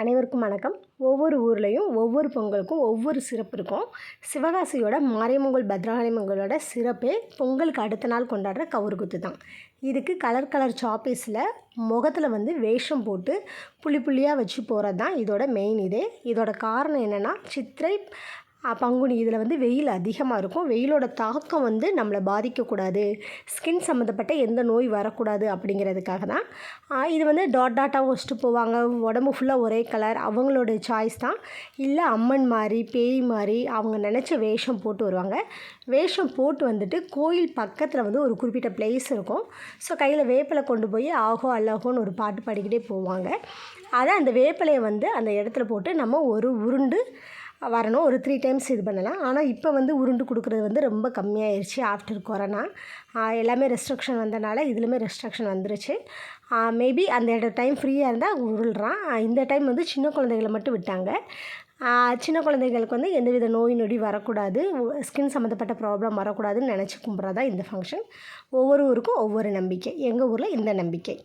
அனைவருக்கும் வணக்கம். ஒவ்வொரு ஊர்லேயும் ஒவ்வொரு பொங்கலுக்கும் ஒவ்வொரு சிறப்பு இருக்கும். சிவகாசியோட மாரியம்மங்கல் பத்ரகாளியம்மங்களோட சிறப்பே பொங்கலுக்கு அடுத்த நாள் கொண்டாடுற கவுறுகுத்து தான். இதுக்கு கலர் கலர் சாப்பீஸில் முகத்தில் வந்து வேஷம் போட்டு புள்ளி புள்ளியாக வச்சு போகிறது தான் இதோட மெயின் இதே. இதோட காரணம் என்னென்னா சித்திரை பங்குனி இதில் வந்து வெயில் அதிகமாக இருக்கும். வெயிலோட தாக்கம் வந்து நம்மளை பாதிக்கக்கூடாது. ஸ்கின் சம்மந்தப்பட்ட எந்த நோய் வரக்கூடாது அப்படிங்கிறதுக்காக தான். இது வந்து டாட் டாட்டாக வச்சுட்டு போவாங்க. உடம்பு ஃபுல்லாக ஒரே கலர் அவங்களோட சாய்ஸ் தான். இல்லை அம்மன் மாதிரி பேய் மாதிரி அவங்க நினச்ச வேஷம் போட்டு வருவாங்க. வேஷம் போட்டு வந்துட்டு கோயில் பக்கத்தில் வந்து ஒரு குறிப்பிட்ட பிளேஸ் இருக்கும். ஸோ கையில் வேப்பிலை கொண்டு போய் ஆகோ அல்லஹோன்னு ஒரு பாட்டு பாடிக்கிட்டே போவாங்க. அதை அந்த வேப்பிலையை வந்து அந்த இடத்துல போட்டு நம்ம ஒரு உருண்டு வரணும். ஒரு த்ரீ டைம்ஸ் இது பண்ணலாம். ஆனால் இப்போ வந்து உருண்டு கொடுக்குறது வந்து ரொம்ப கம்மியாயிருச்சு ஆஃப்டர் கொரோனா எல்லாமே ரெஸ்ட்ரிக்ஷன் வந்தனால இதுலையுமே ரெஸ்ட்ரிக்ஷன் வந்துருச்சு. மேபி அந்த டைம் ஃப்ரீயாக இருந்தால் உருள்றான். இந்த டைம் வந்து சின்ன குழந்தைகளை மட்டும் விட்டாங்க. சின்ன குழந்தைகளுக்கு வந்து எந்தவித நோய் நொடி வரக்கூடாது. ஸ்கின் சம்மந்தப்பட்ட ப்ராப்ளம் வரக்கூடாதுன்னு நினச்சி கும்பிட்றதா இந்த ஃபங்க்ஷன் ஒவ்வொரு ஊருக்கும் ஒவ்வொரு நம்பிக்கை. எங்கள் ஊரில் இந்த நம்பிக்கை.